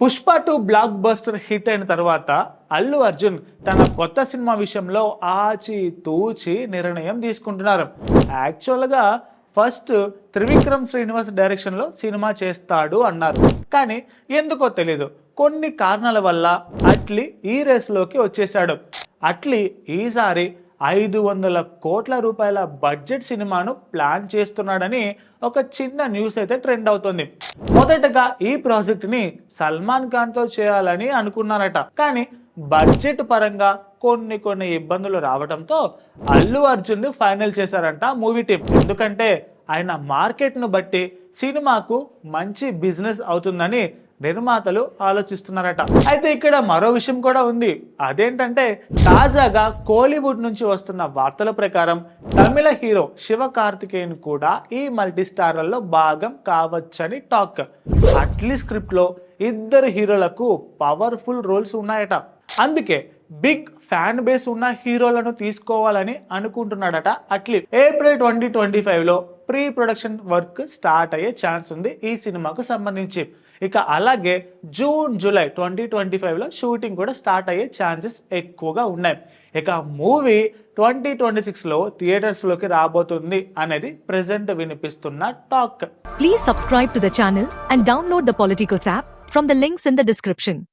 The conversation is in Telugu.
Pushpa two blockbuster hit అయిన తర్వాత అల్లు అర్జున్ తన కొత్త సినిమా విషయంలో ఆచి తూచి నిర్ణయం తీసుకుంటున్నారు. యాక్చువల్గా ఫస్ట్ త్రివిక్రమ్ శ్రీనివాస్ డైరెక్షన్లో సినిమా చేస్తాడు అన్నారు. కానీ ఎందుకో తెలియదు కొన్ని కారణాల వల్ల అట్లీ ఈ రేస్లోకి వచ్చేసాడు అట్లీ ఈసారి ఐదు వందల కోట్ల రూపాయల బడ్జెట్ సినిమాను ప్లాన్ చేస్తున్నాడని ఒక చిన్న న్యూస్ అయితే ట్రెండ్ అవుతుంది. మొదటగా ఈ ప్రాజెక్ట్ని సల్మాన్ ఖాన్తో చేయాలని అనుకున్నారట. కానీ బడ్జెట్ పరంగా కొన్ని కొన్ని ఇబ్బందులు రావడంతో అల్లు అర్జున్ ఫైనల్ చేశారంట మూవీ టీం. ఎందుకంటే ఆయన మార్కెట్ను బట్టి సినిమాకు మంచి బిజినెస్ అవుతుందని నిర్మాతలు ఆలోచిస్తున్నారట. అయితే ఇక్కడ మరో విషయం కూడా ఉంది. అదేంటంటే తాజాగా కోలీవుడ్ నుంచి వస్తున్న వార్తల ప్రకారం తమిళ హీరో శివ కార్తికేయన్ కూడా ఈ మల్టీస్టార్లలో భాగం కావచ్చని టాక్. అట్లీ స్క్రిప్ట్లో ఇద్దరు హీరోలకు పవర్ఫుల్ రోల్స్ ఉన్నాయట. అందుకే బిగ్ ఫ్యాన్ బేస్ ఉన్న హీరోలను తీసుకోవాలని అనుకుంటున్నాడట అట్లీ. ఏప్రిల్ ట్వంటీ ట్వంటీ ఫైవ్లో ప్రీ ప్రొడక్షన్ వర్క్ స్టార్ట్ అయ్యే ఛాన్స్ ఉంది ఈ సినిమాకు సంబంధించి. ఇక అలాగే జూన్ జూలై ట్వంటీ ట్వంటీ ఫైవ్లో షూటింగ్ కూడా స్టార్ట్ అయ్యే ఛాన్సెస్ ఎక్కువగా ఉన్నాయి. ఇక మూవీ ట్వంటీ ట్వంటీ సిక్స్లో థియేటర్స్లోకి రాబోతుంది అనేది ప్రజెంట్ వినిపిస్తున్న talk please subscribe to the channel and download the Politikos app from the links in the description